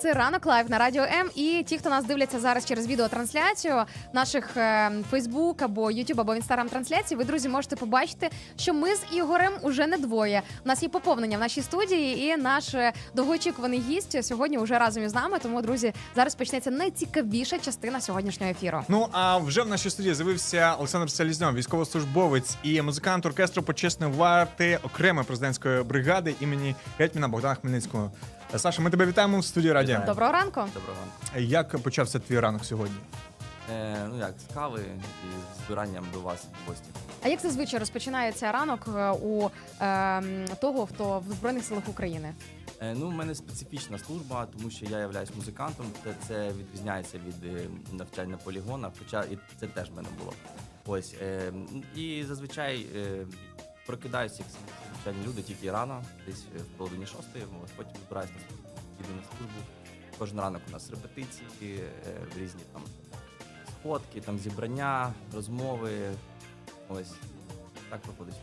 Це ранок лайв на радіо М. І ті, хто нас дивляться зараз через відеотрансляцію наших Фейсбук або Ютуб або Інстаграм трансляцій, ви друзі можете побачити, що ми з Ігорем уже не двоє. У нас є поповнення в нашій студії, і наш е, довгоочікуваний гість сьогодні вже разом із нами. Тому, друзі, зараз почнеться найцікавіша частина сьогоднішнього ефіру. Ну а вже в нашій студії з'явився Олександр Селізньов, військовослужбовець і музикант оркестру почесної варти окремої президентської бригади імені гетьмана Богдана Хмельницького. Саша, ми тебе вітаємо в студії Радіо. Вітаю. Доброго ранку. Доброго. ранку. Як почався твій ранок сьогодні? Е, ну як, з кави і з збиранням до вас в гості. А як зазвичай розпочинається ранок е, у е, того, хто в збройних силах України? Е, ну, в мене специфічна служба, тому що я являюсь музикантом. Це, це відрізняється від е, навчання полігона, хоча і це теж в мене було. Ось. Е, і зазвичай е, прокидаюся, як звичайні люди, тільки рано, десь в половині шостої, ось, потім збираюся на службу, їду на службу. Кожен ранок у нас репетиції, е, різні там сходки, там зібрання, розмови. Ось так проходить.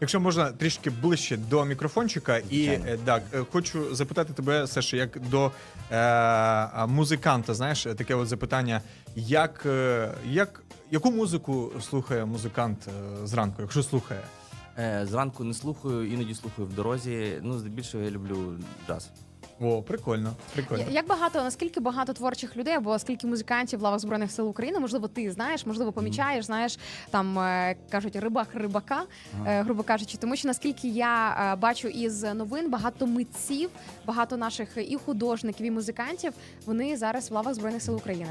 Якщо можна трішки ближче до мікрофончика, і Звичайно. е, так е, хочу запитати тебе, Саша, як до е, музиканта, знаєш, таке от запитання: як, е, як яку музику слухає музикант е, зранку, якщо слухає? Е, зранку не слухаю, іноді слухаю в дорозі. Ну, здебільшого я люблю джаз. О, прикольно, прикольно. Я- Як багато, наскільки багато творчих людей або скільки музикантів в лавах збройних сил України? Можливо, ти знаєш, можливо, помічаєш, знаєш там е, кажуть рибак рибака, е, грубо кажучи, тому що наскільки я е, бачу із новин, багато митців, багато наших і художників, і музикантів вони зараз в лавах збройних сил України.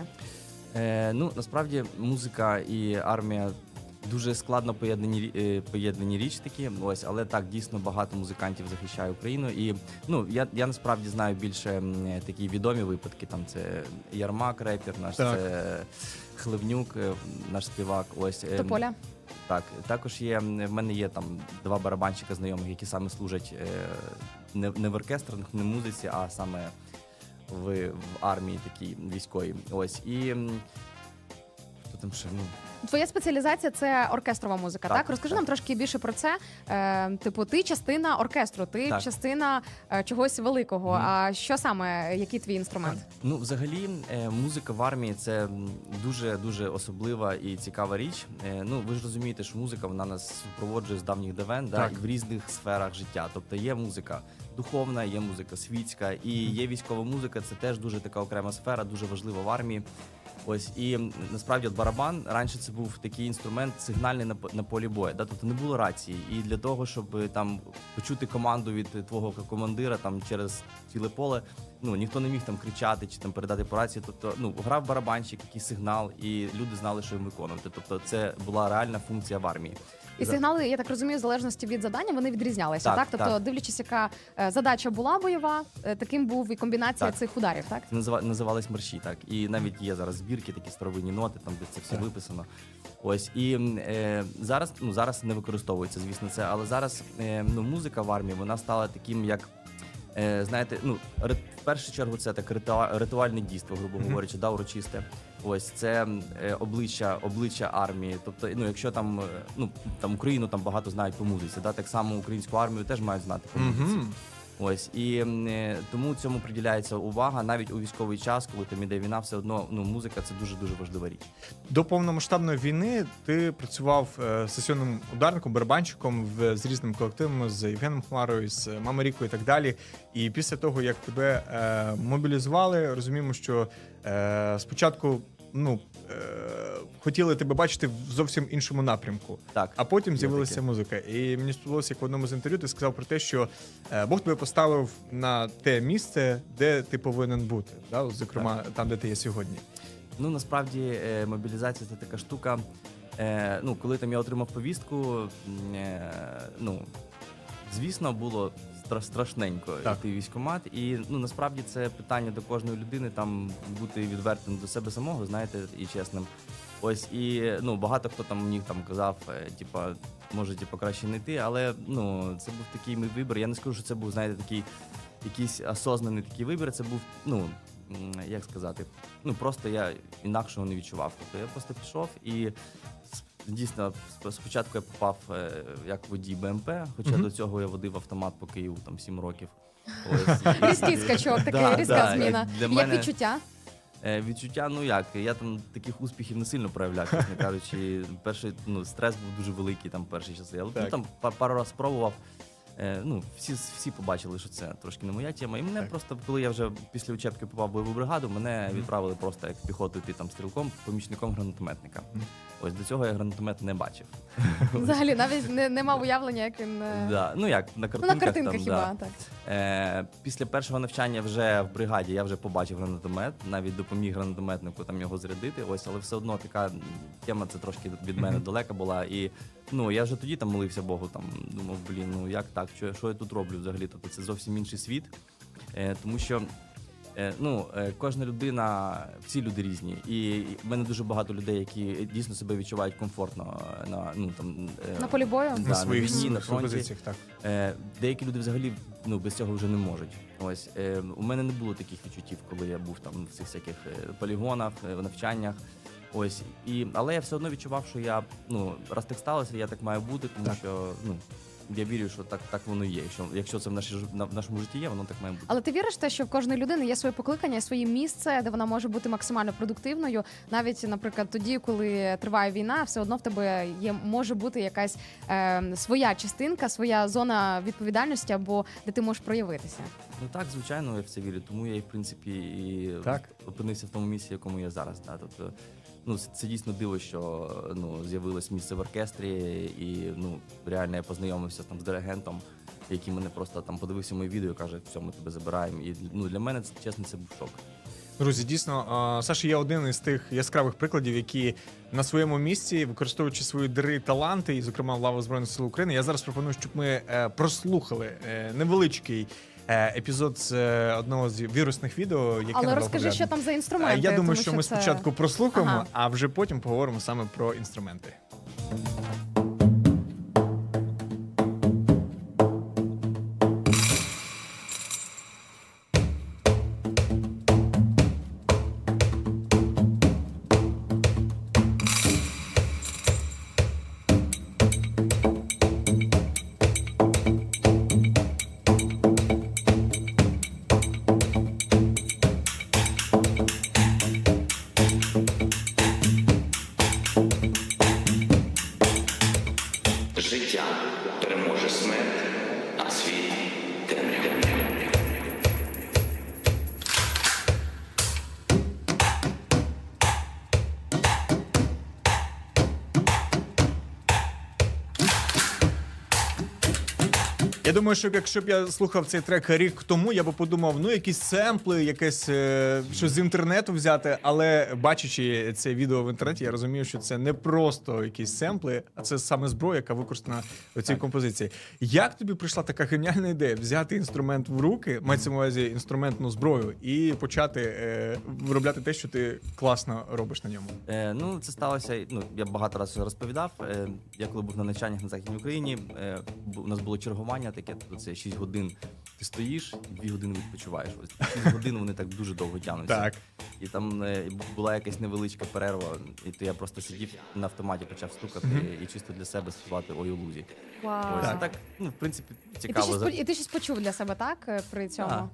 Е, ну, насправді, музика і армія дуже складно поєднані, е, поєднані річ такі. Ось, але так, дійсно багато музикантів захищає Україну. І ну, я, я насправді знаю більше е, такі відомі випадки. Там це Ярмак, репер, наш Так. це Хливнюк, е, наш співак. Ось е, Тополя. Так, також є в мене є там два барабанщика знайомих, які саме служать е, не, не в оркестрах, не в музиці, а саме в, в армії такій військовій. Ось і там ще? Ну Твоя спеціалізація це оркестрова музика. Так, Так, розкажи так. нам трошки більше про це. Е, типу, ти частина оркестру, ти Так. частина е, чогось великого. Мгм. А що саме, який твій інструмент? Ну, взагалі, е, музика в армії це дуже дуже особлива і цікава річ. Е, Ну, ви ж розумієте, що музика вона нас супроводжує з давніх давен, да, Так. і в різних сферах життя. Тобто є музика духовна, є музика світська, і є військова музика. Це теж дуже така окрема сфера, дуже важлива в армії. Ось і насправді от барабан раніше це був такий інструмент сигнальний на, на полі бою. Да? Тобто не було рації. І для того, щоб е, там почути команду від твого командира там через ціле поле, ну ніхто не міг там кричати чи там передати по рації. Тобто, ну грав барабанщик, який сигнал, і люди знали, що їм виконувати. Тобто, це була реальна функція в армії. І За- сигнали, я так розумію, в залежності від завдання, вони відрізнялися. Так, Так, тобто, так. дивлячись, яка е, задача була бойова, е, таким був і комбінація Так. цих ударів. Так назива- називались марші, так. І навіть є зараз збірки, такі старовинні ноти, там де це все Так. виписано. Ось і м, е, зараз, ну зараз не використовується, звісно, це, але зараз е, ну, музика в армії вона стала таким, як. Е, знаєте, ну ри- в першу чергу це так ритуа- ритуальне дійство, грубо Мгм. говорячи, да, урочисте. Ось це е, обличчя, обличчя армії. Тобто, ну якщо там е, ну там Україну там багато знають по музиці, да, так само українську армію теж мають знати по музиці. Мгм. Ось і е, тому цьому приділяється увага навіть у військовий час, коли там іде війна, все одно ну музика це дуже дуже важлива річ. До повномасштабної війни ти працював е, сесійним ударником, барабанщиком в, з різними колективами, з Євгеном Хмарою, з Мама і так далі. І після того, як тебе е, мобілізували, розуміємо, що е, спочатку ну, е, хотіли тебе бачити в зовсім іншому напрямку. Так, А потім з'явилася таке. музика. І мені сподобалося, як в одному з інтерв'ю ти сказав про те, що е, Бог тебе поставив на те місце, де ти повинен бути. Да? Зокрема, там, де ти є сьогодні. ну насправді е, мобілізація це така штука. Е, ну коли там я отримав повістку, е, ну звісно, було стра- страшненько Так. йти в військкомат. І ну насправді це питання до кожної людини, там бути відвертим до себе самого, знаєте, і чесним. Ось і ну багато хто там мені там казав, е, типа, може, типа, краще не йти, але ну це був такий мій вибір. Я не скажу, що це був, знаєте, такий якийсь осознаний такий вибір. Це був, ну м, як сказати, ну просто я інакшого не відчував. Тобто я просто пішов і с- дійсно сп- спочатку я попав е, як водій БМП, хоча Мгм. до цього я водив автомат по Києву там 7 років. Ось. Різкий скачок, такий Да, різка да, зміна. для Як мене- відчуття? Е, Відчуття, ну як, я там таких успіхів не сильно проявляв, чесно кажучи. Перший ну, стрес був дуже великий там перші часи. Але ну, Так. там па- пару раз спробував. Е, ну, всі, всі побачили, що це трошки не моя тема. І мене Так. просто, коли я вже після учебки попав в бойову бригаду, мене відправили просто як піхоту йти там стрілком, помічником гранатометника. Мгм. Ось до цього я гранатомет не бачив. Взагалі навіть не, не мав уявлення, як він. е, Да. Ну як, на Ну, картинках. на картинках там, хіба да. так. Е, після першого навчання вже в бригаді я вже побачив гранатомет, навіть допоміг гранатометнику там його зарядити. Ось, але все одно така тема це трошки від мене Мгм. далека була. І ну я вже тоді там молився Богу. Там думав, блін, ну як так? Що, я- що я тут роблю взагалі? Тобто це зовсім інший світ. Е, тому що. е, Ну, е, кожна людина, всі люди різні, і в мене дуже багато людей, які дійсно себе відчувають комфортно е, на ну там е, На полі бою? Да, на своїх війні, на фронті. позиціях, так. Е, деякі люди взагалі ну, без цього вже не можуть. Ось е, у мене не було таких відчуттів, коли я був там в цих всяких е, полігонах, е, в навчаннях. Ось і але я все одно відчував, що я ну раз так сталося, я так маю бути, тому Так. що ну я вірю, що так, так воно є. Якщо, якщо це в, нашій, в нашому житті є, воно так має бути. Але ти віриш в те, що в кожної людини є своє покликання, своє місце, де вона може бути максимально продуктивною, навіть, наприклад, тоді, коли триває війна, все одно в тебе є може бути якась е, своя частинка, своя зона відповідальності, або де ти можеш проявитися. Ну так, звичайно, я в це вірю. Тому я і в принципі і Так. опинився в тому місці, в якому я зараз. Да. Тобто, ну це, це дійсно диво, що ну з'явилось місце в оркестрі, і ну реально я познайомився там з диригентом, який мене просто там подивився моє відео, і каже, все, ми тебе забираємо. І ну для мене це чесно, це був шок. Друзі, дійсно, Саша є один із тих яскравих прикладів, які на своєму місці, використовуючи свої дари і таланти, і, зокрема, лаву Збройних сил України. Я зараз пропоную, щоб ми е, прослухали е, невеличкий епізод з е, одного з вірусних відео, яке Але розкажи, що там за інструменти. Я думаю, тому що ми це- спочатку прослухаємо, Ага. а вже потім поговоримо саме про інструменти. Я думаю, що якщо б я слухав цей трек рік тому, я би подумав, ну якісь семпли, якесь е, щось з інтернету взяти. Але бачачи це відео в інтернеті, я розумію, що це не просто якісь семпли, а це саме зброя, яка використана в цій композиції. Як тобі прийшла така геніальна ідея взяти інструмент в руки, мається на увазі інструментну зброю, і почати е, виробляти те, що ти класно робиш на ньому? Е, ну, це сталося. Ну, я багато разів розповідав. Е, я коли був на навчаннях на Західній Україні, е, у нас було чергування таке, тобто це 6 годин ти стоїш, 2 години відпочиваєш. Ось 6 годин вони так дуже довго тягнуться. Так. І там е, була якась невеличка перерва, і то я просто сидів на автоматі, почав стукати і чисто для себе співати ой у лузі. Вау. Ось Так. так, ну, в принципі, І ти, цікаво. щось, по- і ти щось почув для себе, так? е, При цьому? Так.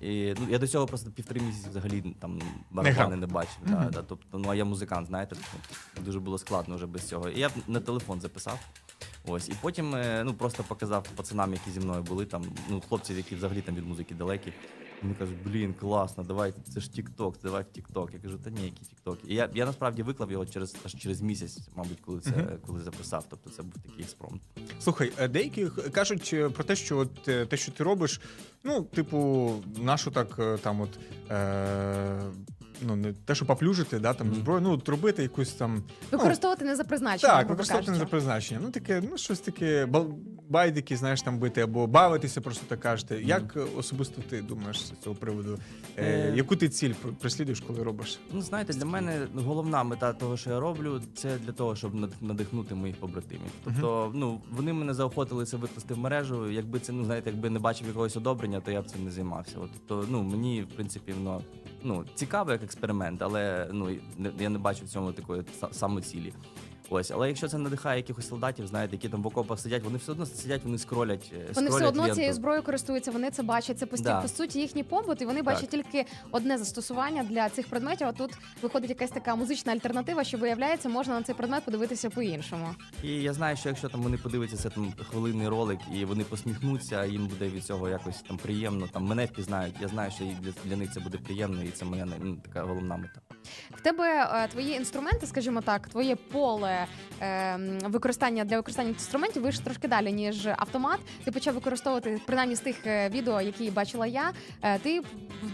І, ну, я до цього просто півтори місяці взагалі там грав. барабани не, бачив. Да, да, тобто, ну а я музикант, знаєте, тобто, дуже було складно вже без цього. І я на телефон записав. Ось, і потім е, ну, просто показав пацанам, які зі мною були, там, ну, хлопці, які взагалі там від музики далекі. Вони кажуть, блін, класно, давай, це ж TikTok, давай в TikTok. Я кажу, та ні, який TikTok. І я, я насправді виклав його через аж через місяць, мабуть, коли це коли записав. Тобто це був такий експромт. Слухай, е, деякі кажуть е, про те, що от те, що ти робиш, ну, типу, нашу так там от. Е- Ну, не те, що поплюжити, да, там зброю, ну, от робити якусь там. Використовувати не за призначенням. Так, грубо використовувати не за кажучи. призначення. Ну, таке, ну, щось таке, бал- байдики, знаєш, там бити, або бавитися, просто так кажете. Як е, особисто ти думаєш з цього приводу? Е, Е. яку ти ціль пр- преслідуєш, коли робиш? Ну, знаєте, для мене головна мета того, що я роблю, це для того, щоб над- надихнути моїх побратимів. Тобто, ну вони мене заохотили це викласти в мережу. Якби це ну знаєте, якби не бачив якогось одобрення, то я б цим не займався. От, тобто, ну мені в принципі воно ну цікаво як експеримент, але ну я не бачу в цьому такої самоцілі. Ось, але якщо це надихає якихось солдатів, знаєте, які там в окопах сидять, вони все одно сидять, вони скролять. е, Вони все одно ленту. цією зброєю користуються, вони це бачать. Це постійно Да. по суті їхній побут, і вони бачать тільки одне застосування для цих предметів. А тут виходить якась така музична альтернатива, що виявляється, можна на цей предмет подивитися по-іншому. І я знаю, що якщо там вони подивляться це там хвилинний ролик і вони посміхнуться, їм буде від цього якось там приємно. Там мене впізнають. Я знаю, що для, для них це буде приємно, і це моя ну, така головна мета. В тебе е, твої інструменти, скажімо так, твоє поле використання для використання інструментів вийшло трошки далі, ніж автомат. Ти почав використовувати принаймні з тих е, відео, які бачила я. Е, ти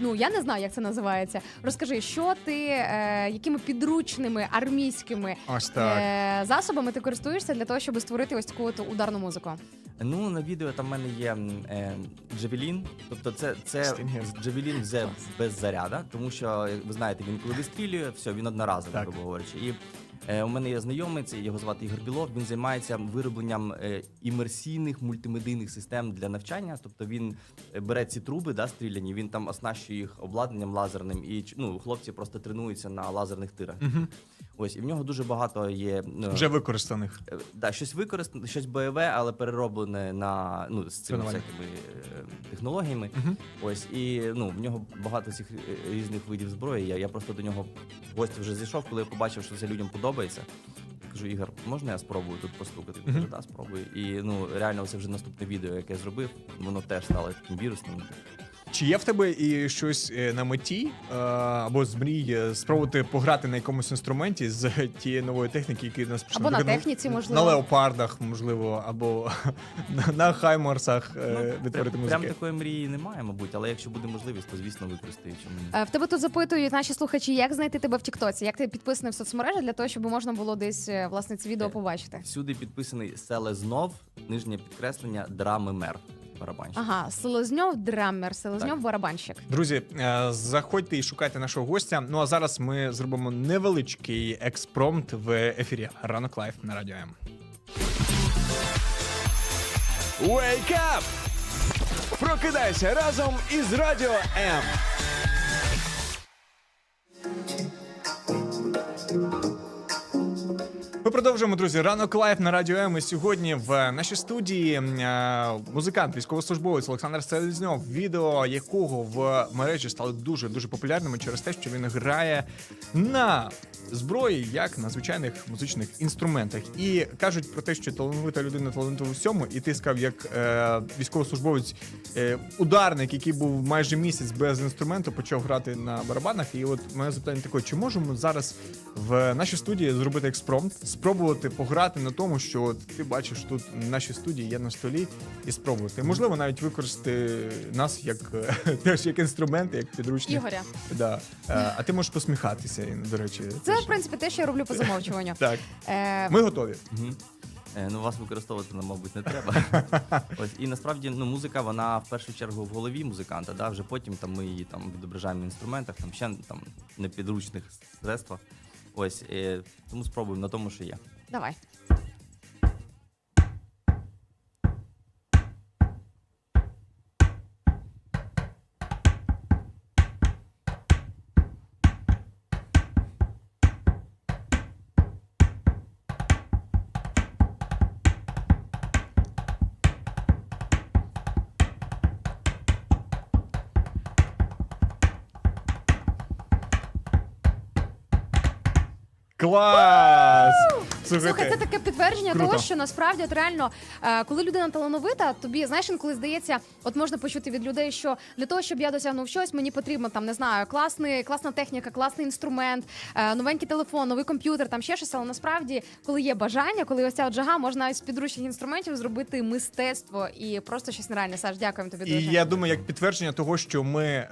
ну я не знаю, як це називається. Розкажи, що ти е, якими підручними армійськими Ось так. е, засобами ти користуєшся для того, щоб створити ось таку от ударну музику. Ну на відео там в мене є е, Джавелін, тобто це, це. Джавелін вже без заряда, тому що як ви знаєте, він коли вистрілює, все, він одноразовий, грубо говорячи. І е, у мене є знайомець, його звати Ігор Білов. Він займається виробленням е, імерсійних мультимедійних систем для навчання. Тобто він е, бере ці труби, да, стріляні, він там оснащує їх обладнанням лазерним, і ну, хлопці просто тренуються на лазерних тирах. Мгм. Ось і в нього дуже багато є ну, Вже використаних. Е, Да, щось використане, щось бойове, але перероблене на ну з цими Тренування. всякими е, технологіями. Мгм. Ось і ну в нього багато цих е, різних видів зброї. Я, я просто до нього в гості вже зайшов, коли я побачив, що це людям подобається. Кажу, Ігор, можна я спробую тут постукати? Він каже, да, спробуй. І ну реально, це вже наступне відео, яке я зробив, воно теж стало таким вірусним. Чи є в тебе і щось е, на меті е, або з мрій спробувати пограти на якомусь інструменті з тієї нової техніки, які нас Або на техніці, можливо. на леопардах, можливо, або на, хайморсах е, Ну, відтворити прям, музики? прям такої мрії немає, мабуть, але якщо буде можливість, то звісно використаю. Чому? В тебе тут запитують наші слухачі, як знайти тебе в Тіктоці, як ти підписаний в соцмережі для того, щоб можна було десь власне це відео побачити. Всюди підписаний Селезнов, нижнє підкреслення, драми мер. Барабанщик. Ага, Селезньов драмер, Селезньов Так. барабанщик. Друзі, е, заходьте і шукайте нашого гостя. Ну а зараз ми зробимо невеличкий експромт в ефірі Ранок Лайф на радіо М. Wake up! Прокидайся разом із Радіо М. продовжуємо, друзі, ранок лайф на радіо М. І сьогодні в нашій студії е, музикант, військовослужбовець Олександр Селезньов, відео якого в мережі стали дуже дуже популярними через те, що він грає на зброї, як на звичайних музичних інструментах. І кажуть про те, що талановита людина талановита у всьому, і ти сказав, як е, військовослужбовець, е, ударник, який був майже місяць без інструменту, почав грати на барабанах. І от моє запитання таке: чи можемо зараз в нашій студії зробити експромт, спробувати пограти на тому, що от ти бачиш тут в нашій студії є на столі, і спробувати. Можливо, навіть використати нас як теж як інструменти, як підручник. Ігоря. Да. Е, А ти можеш посміхатися, до речі. Це, в принципі, те, що я роблю по замовчуванню. Так, Е, ми готові. Мгм. Е, Ну, вас використовувати нам, мабуть, не треба. Ось і насправді ну, музика, вона в першу чергу в голові музиканта, да? вже потім там ми її там відображаємо на інструментах, там ще там на підручних средствах. Ось е, тому спробуємо на тому, що є. Давай. Glide. Клас! Слухай, це таке підтвердження Круто. того, що насправді от реально, е, коли людина талановита, тобі знаєш, інколи здається, от можна почути від людей, що для того, щоб я досягнув щось, мені потрібно там не знаю, класний, класна техніка, класний інструмент, е, новенький телефон, новий комп'ютер, там ще щось. Але насправді, коли є бажання, коли ось ця от жага, можна з підручних інструментів зробити мистецтво і просто щось нереальне. Саш, дякуємо тобі І я думаю, як підтвердження того, що ми е,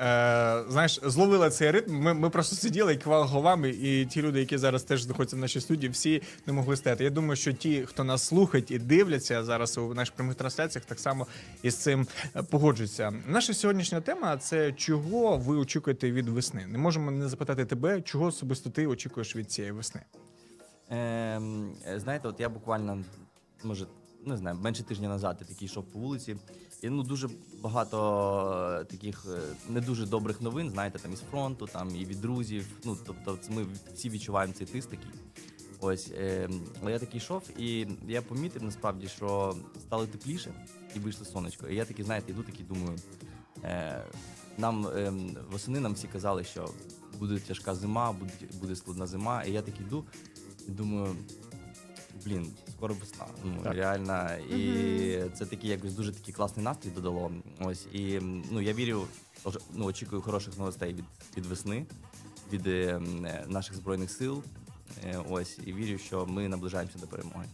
знаєш, зловили цей ритм. Ми, ми просто сиділи і кивали головами, і ті люди, які зараз теж знаходяться в нашій студії, всі не могли стати. Я думаю, що ті, хто нас слухають і дивляться зараз у наших прямих трансляціях, так само із цим е, погоджуються. Наша сьогоднішня тема це чого ви очікуєте від весни. Не можемо не запитати тебе, чого особисто ти очікуєш від цієї весни. Ем, знаєте, от я буквально, може, не знаю, менше тижня назад я такий йшов по вулиці. І ну дуже багато е, таких е, не дуже добрих новин, знаєте, там із фронту, там і від друзів. Ну тобто, ми всі відчуваємо цей тиск такий. Ось, е, але я такий йшов, і я помітив насправді, що стало тепліше і вийшло сонечко. І я такий, знаєте, йду такий, думаю. Е, нам е, восени нам всі казали, що буде тяжка зима, буде, буде складна зима. І я такий йду і думаю, блін, скоро весна. Ну, Так. реально. І це такий якось дуже такий класний настрій додало. Ось, і ну, я вірю, ож- ну, очікую хороших новостей від, від весни, від е, м, е, наших збройних сил. Е, Ось, і вірю, що ми наближаємося до перемоги.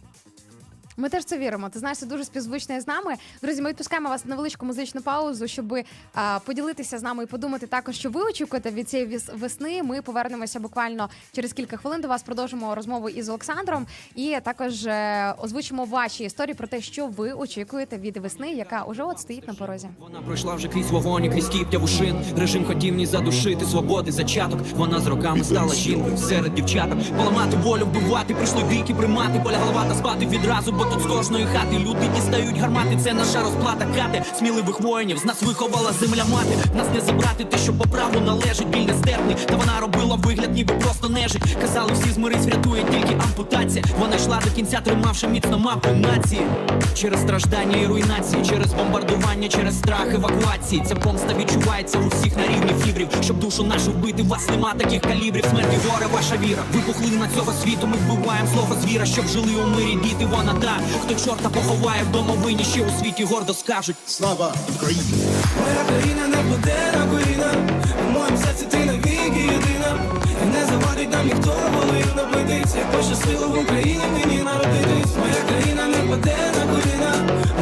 Ми теж це віримо. Ти знаєш, це дуже співзвучне з нами. Друзі, ми відпускаємо вас на невеличку музичну паузу, щоб а, поділитися з нами і подумати також, що ви очікуєте від цієї весни. Ми повернемося буквально через кілька хвилин до вас. Продовжимо розмову із Олександром і також е, озвучимо ваші історії про те, що ви очікуєте від весни, яка уже от стоїть на порозі. Вона пройшла вже крізь вогонь, крізь кіптя шин. Режим хотів ні задушити свободи зачаток. Вона з роками стала жінкою серед дівчаток. Поламати волю, вбивати, прийшли дикі примати. Поля голова та спати відразу, бо тут з кожної хати люди дістають гармати. Це наша розплата кати. Сміливих воїнів з нас виховала земля мати. Нас не забрати те, що по праву належить. Біль нестерпний, та вона робила вигляд, ніби просто нежить. Казали, всі змирись, врятує тільки ампутація. Вона йшла до кінця, тримавши міцно мапу нації. Через страждання і руйнації, через бомбардування, через страх евакуації. Ця помста відчувається у всіх на рівні фібрів. Щоб душу нашу вбити, вас нема таких калібрів. Смерті горе, ваша віра. Випухли на цього світу. Ми вбиваємо слово звіра, щоб жили у мирі. Діти, вона та, хто чорта поховає в домовині, ще у світі гордо скажуть. Слава Україні! Моя країна не паде на коліна У моєму серці ти навіки єдина. І не завадить нам ніхто волею напитись Як пощастило в Україні мені народитись. Моя країна не паде на коліна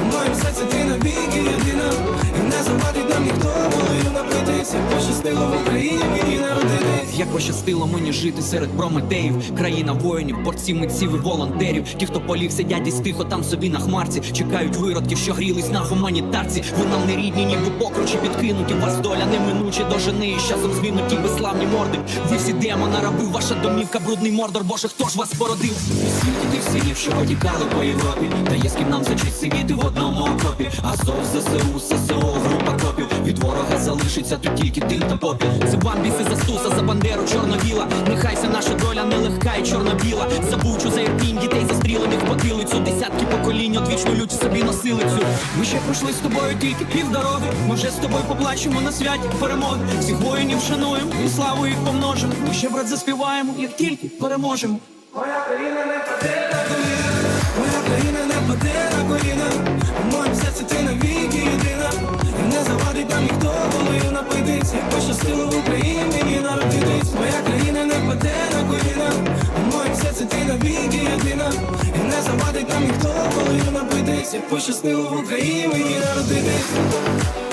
У моєму серці ти навіки єдина. І не завадить нам ніхто волею напитись Як пощастило в Україні мені народитись Як пощастило мені жити серед прометеїв, країна воїнів, борців, митців і волонтерів. Ті, хто полів сидять із тихо там собі на хмарці, чекають виродків, що грілись на гуманітарці. Ви нам не рідні, ніби покручі підкинуті. Вас доля неминуче дожени, і з часом звінуті безславні морди. Ви всі демона раби, ваша домівка, брудний мордор. Боже, хто ж вас породив? І скільки тих синів, що потікали по Європі, та є з ким нам зачить сидіти в одному окопі. Азов, ЗСУ, ССО, група копів. Від ворога залишиться тут тільки тим та попіл. Це бамбіси за стуса, за бандеру чорно-біла. Нехайся наша доля нелегка і чорно-біла. Забучу за ірпінь дітей застрілених в потилицю. Десятки поколінь одвічну лють собі носили цю. Ми ще пройшли з тобою тільки півдороги. Ми вже з тобою поплачемо на святі перемоги. Всіх воїнів шануємо і славу їх помножимо. Ми ще брат заспіваємо, як тільки переможемо. Моя країна напитись. Як пощастило в Україні народитись. Моя країна не паде на коліна. У моє серце ти навіки єдина. І не завадить нам ніхто волею напитись. Як пощастило в Україні народитись.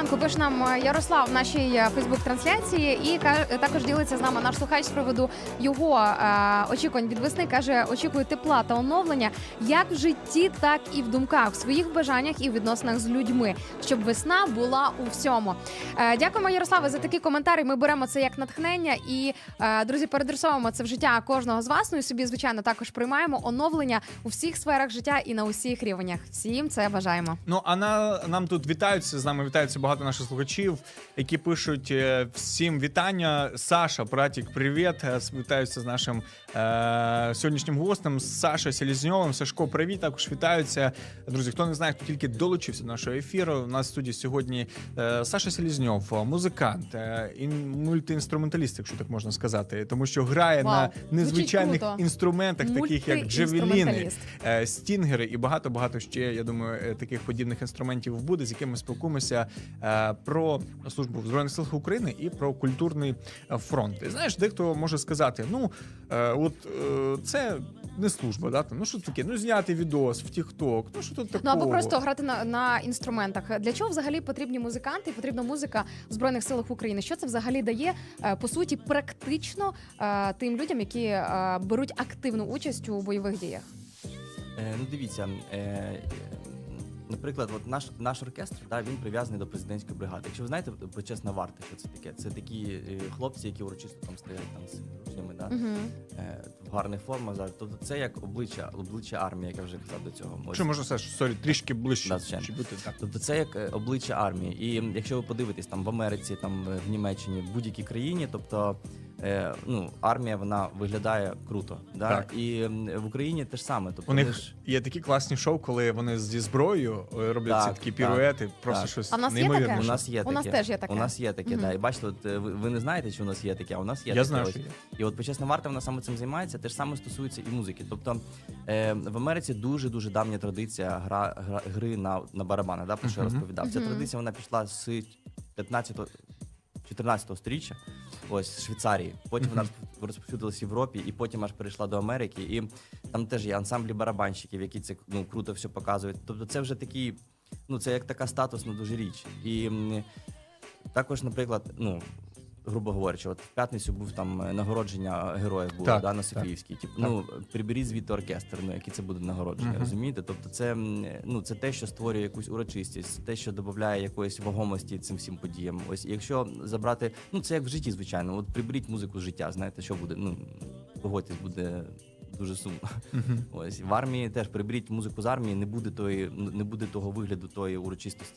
Ранку, пише нам е, Ярослав в нашій Фейсбук-трансляції і ка- також ділиться з нами наш слухач з приводу його е, очікувань від весни. Каже, очікує тепла та оновлення як в житті, так і в думках, в своїх бажаннях і в відносинах з людьми, щоб весна була у всьому. Е, дякуємо, Ярославе, за такі коментарі. Ми беремо це як натхнення і е, друзі, передресовуємо це в життя кожного з вас. Ну і собі, звичайно, також приймаємо оновлення у всіх сферах життя і на усіх рівнях. Всім це бажаємо. Ну а на нам тут вітаються з нами. Вітаються багато наших слухачів, які пишуть е, всім вітання. Саша, братік, привіт. Вітаюся з нашим е, сьогоднішнім гостем з Сашою Селізньовим. Сашко, привіт. Також вітаються. Друзі, хто не знає, хто тільки долучився до нашого ефіру. У нас в студії сьогодні е, Саша Селізньов, музикант, е, ін, мультиінструменталіст, якщо так можна сказати, тому що грає Вау, на незвичайних круто. інструментах, таких як джевеліни, е, стінгери і багато багато ще. Я думаю, таких подібних інструментів буде, з якими ми спілкуємося е, про службу в збройних силах України і про культурний фронт. І знаєш, дехто може сказати: ну е, от е, це не служба, да? там, ну що таке? Ну зняти відос в TikTok, ну що тут такого? Ну або просто грати на, на інструментах. Для чого взагалі потрібні музиканти? і Потрібна музика в збройних силах України. Що це взагалі дає е, по суті практично е, тим людям, які е, беруть активну участь у бойових діях? Е, ну дивіться, е, наприклад, от наш, наш оркестр да, він прив'язаний до президентської бригади. Якщо ви знаєте, почесна варта, що це таке? Це такі е, хлопці, які урочисто там стоять там з рушнями, да, Угу. е, в гарних формах. зараз. Тобто це як обличчя, обличчя армії, як я вже казав до цього. Ось. Що можна Саш, сорі, трішки ближче Да, чи бути так. Тобто це як е, обличчя армії. І якщо ви подивитесь там в Америці, там е, в Німеччині, в будь-якій країні, тобто е, ну, армія вона виглядає круто. Да? Так. І в Україні те ж саме. Тобто У них вони ж- є такі класні шоу, коли вони зі зброєю е, роблять Так, ці такі так, піруети, просто так. щось А в нас є неймовірне. таке? У нас є У таке. нас теж є таке. У нас є таке, Мгм. да. І бачите, от е, ви, ви не знаєте, чи у нас є таке, а у нас є Я таке. знаю, ось. що є. І от почесна варта вона саме цим займається. Те ж саме стосується і музики. Тобто е, в Америці дуже дуже давня традиція гра, гра гри на, на барабани, да, про що я Мгм. розповідав. Ця Мгм. традиція вона пішла з 15 14 сторіччя, ось з Швейцарії. Потім вона розповсюдилась в Європі, і потім аж перейшла до Америки. І там теж є ансамблі барабанщиків, які це ну круто все показують. Тобто, це вже такий, ну це як така статусна дуже річ. І також, наприклад, ну. Грубо говорячи, от в п'ятницю був там е, нагородження героїв було Так, да, на. Софіївській. Типу, ну приберіть звідти оркестр, ну які це буде нагородження, Мгм. розумієте? Тобто, це ну це те, що створює якусь урочистість, те, що додає якоїсь вагомості цим всім подіям. Ось якщо забрати, ну це як в житті, звичайно. От приберіть музику з життя, знаєте, що буде? Ну погодьтесь, буде дуже сумно. Мгм. Ось в армії теж приберіть музику з армії, не буде тої, не буде того вигляду, тої урочистості.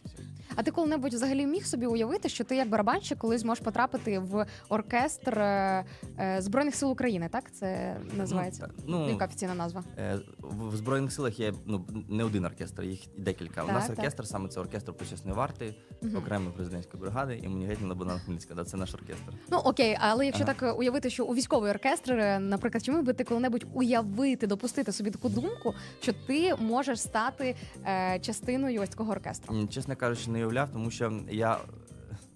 А ти коли-небудь взагалі міг собі уявити, що ти як барабанщик колись зможеш потрапити в оркестр е, е, Збройних сил України, так це називається? Ну, Яка офіційна назва? Е, В в збройних силах є ну не один оркестр, їх декілька. У нас Так, оркестр саме це оркестр почесної варти, Мгм. окремої президентської бригади імені Гетьмана Богдана Хмельницького. Да, це наш оркестр. Ну окей, але якщо Ага. так е, уявити, що у військовий оркестр, е, наприклад, чи міг би ти коли-небудь уявити, допустити собі таку думку, що ти можеш стати е, частиною ось такого оркестру? М, Чесно кажучи, не уявляв, тому що я.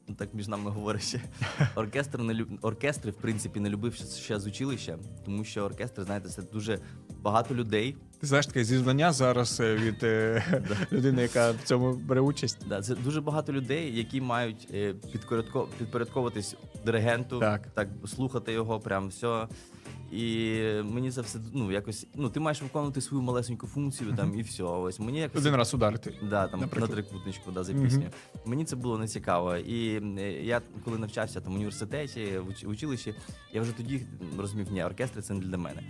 ну, Так між нами говорячи, оркестр не люб... оркестри, в принципі, не любив ще- ще з училища, тому що оркестр, знаєте, це дуже багато людей. Ти знаєш таке зізнання зараз е, від е, людини, яка в цьому бере участь. Да, це дуже багато людей, які мають е, підпорядко... підпорядковуватись диригенту, Так. так слухати його, прям все. І мені це все ну якось. Ну ти маєш виконувати свою малесеньку функцію там і все. Ось мені якось Один раз ударити. Да, там Наприклад. на трикутничку, да, за пісню. Мені це було не цікаво. І е, я коли навчався там в університеті, в училищі, я вже тоді розумів, ні, оркестри це не для мене.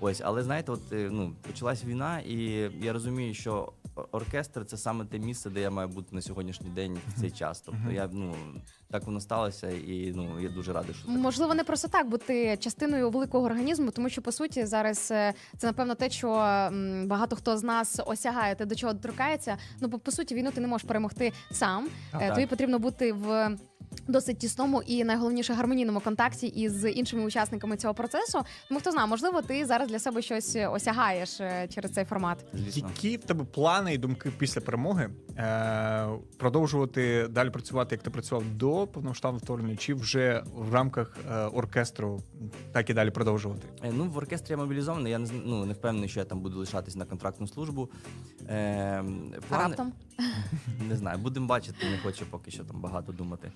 Ось, але знаєте, от е, ну почалась війна, і я розумію, що оркестр це саме те місце, де я маю бути на сьогоднішній день в цей час. Тобто я ну так воно сталося, і ну я дуже радий, що так. Можливо, не просто так бути частиною великого організму, тому що по суті зараз е, це напевно те, що багато хто з нас осягає, те, до чого торкається. Ну бо по суті, війну ти не можеш перемогти сам. А, Тобі Тобі потрібно бути в. Досить тісному і найголовніше гармонійному контакті із іншими учасниками цього процесу. Тому хто знає, можливо, ти зараз для себе щось осягаєш е, через цей формат. Звісно. Які в тебе плани і думки після перемоги? Е, продовжувати далі працювати, як ти працював до повномасштабного вторгнення, чи вже в рамках е, оркестру так і далі продовжувати? Е, Ну, в оркестрі я мобілізований. Я не ну, не впевнений, що я там буду лишатись на контрактну службу. Е, А раптом Не знаю, будемо бачити, не хочу поки що там багато думати.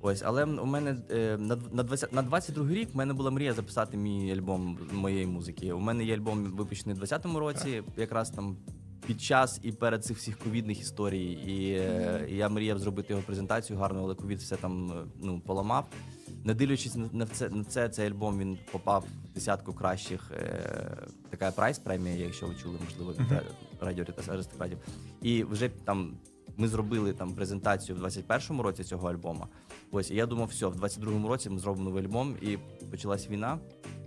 Ось, але у мене е, на, на, 20, на 22 рік в мене була мрія записати мій альбом моєї музики. У мене є альбом випущений у 20-му році, якраз там під час і перед цих всіх ковідних історій. І е, я мріяв зробити його презентацію гарно, але ковід все там е, ну, поламав. Не дивлячись на, це, на це, цей альбом він попав в десятку кращих. Е, така прайс премія, якщо ви чули, можливо, від mm радіо аристократів. І вже там ми зробили там презентацію в 21-му році цього альбома. Ось і я думав, все, в 22-му році ми зробимо новий альбом, і почалась війна.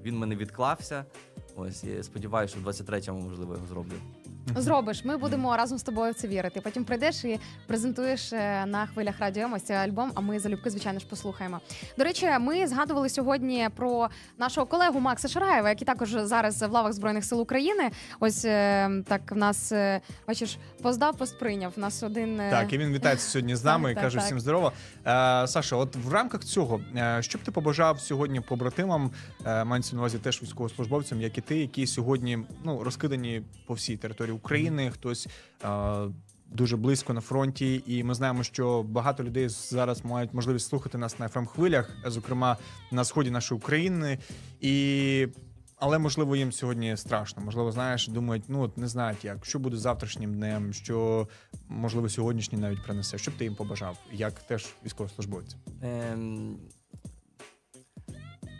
Він мене відклався. Ось і сподіваюся, що в 23-му можливо його зроблю. Зробиш. Ми будемо разом з тобою в це вірити. Потім прийдеш і презентуєш е, на хвилях радіо М ось цей альбом. А ми залюбки, звичайно ж, послухаємо. До речі, ми згадували сьогодні про нашого колегу Макса Шараєва, який також зараз в лавах збройних сил України. Ось е, так в нас е, бачиш, поздав, постприйняв. В нас один е, Так, і він вітається сьогодні з нами Так, і так, каже так. всім здорово. Е, Саша, от в рамках цього, е, що б ти побажав сьогодні побратимам, е, мається на увазі теж військовослужбовцям, як і ти, які сьогодні ну, розкидані по всій території України, хтось е, дуже близько на фронті, і ми знаємо, що багато людей зараз мають можливість слухати нас на fm хвилях, зокрема на сході нашої України. І але можливо їм сьогодні страшно. Можливо, знаєш, думають, ну от не знають як, що буде завтрашнім днем, що можливо сьогоднішній навіть принесе. Що б ти їм побажав, як теж військовослужбовець? Ем,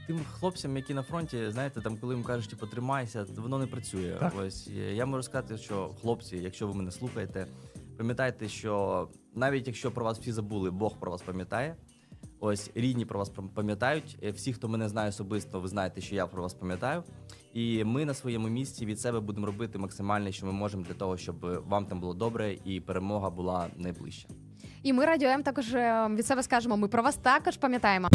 тим хлопцям, які на фронті, знаєте, там, коли їм кажуть, типу, тримайся, то воно не працює. Так. Ось е, я можу сказати, що хлопці, якщо ви мене слухаєте, пам'ятайте, що навіть якщо про вас всі забули, Бог про вас пам'ятає. Ось рідні про вас пам'ятають. Е, Всі, хто мене знає особисто, ви знаєте, що я про вас пам'ятаю. І ми на своєму місці від себе будемо робити максимальне, що ми можемо для того, щоб вам там було добре і перемога була найближча. І ми радіо М також е, від себе скажемо. Ми про вас також пам'ятаємо.